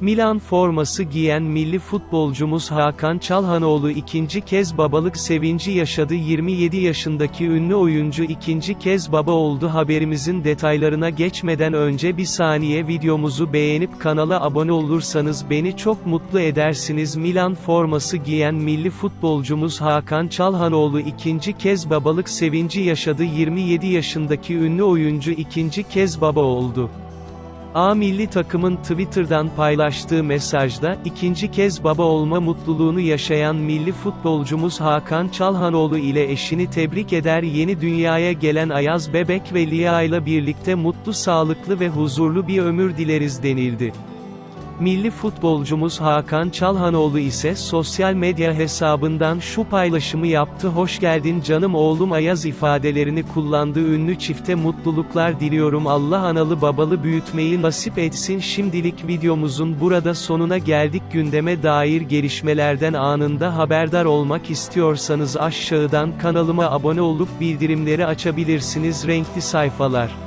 Milan forması giyen milli futbolcumuz Hakan Çalhanoğlu ikinci kez babalık sevinci yaşadı. 27 yaşındaki ünlü oyuncu ikinci kez baba oldu. Haberimizin detaylarına geçmeden önce bir saniye videomuzu beğenip kanala abone olursanız beni çok mutlu edersiniz. Milan forması giyen milli futbolcumuz Hakan Çalhanoğlu ikinci kez babalık sevinci yaşadı. 27 yaşındaki ünlü oyuncu ikinci kez baba oldu. A milli takımın Twitter'dan paylaştığı mesajda, ikinci kez baba olma mutluluğunu yaşayan milli futbolcumuz Hakan Çalhanoğlu ile eşini tebrik eder yeni dünyaya gelen Ayaz Bebek ve Lia ile birlikte mutlu sağlıklı ve huzurlu bir ömür dileriz denildi. Milli futbolcumuz Hakan Çalhanoğlu ise sosyal medya hesabından şu paylaşımı yaptı. Hoş geldin canım oğlum Ayaz ifadelerini kullandığı ünlü çifte mutluluklar diliyorum. Allah analı babalı büyütmeyi nasip etsin. Şimdilik videomuzun burada sonuna geldik. Gündeme dair gelişmelerden anında haberdar olmak istiyorsanız aşağıdan kanalıma abone olup bildirimleri açabilirsiniz. Renkli sayfalar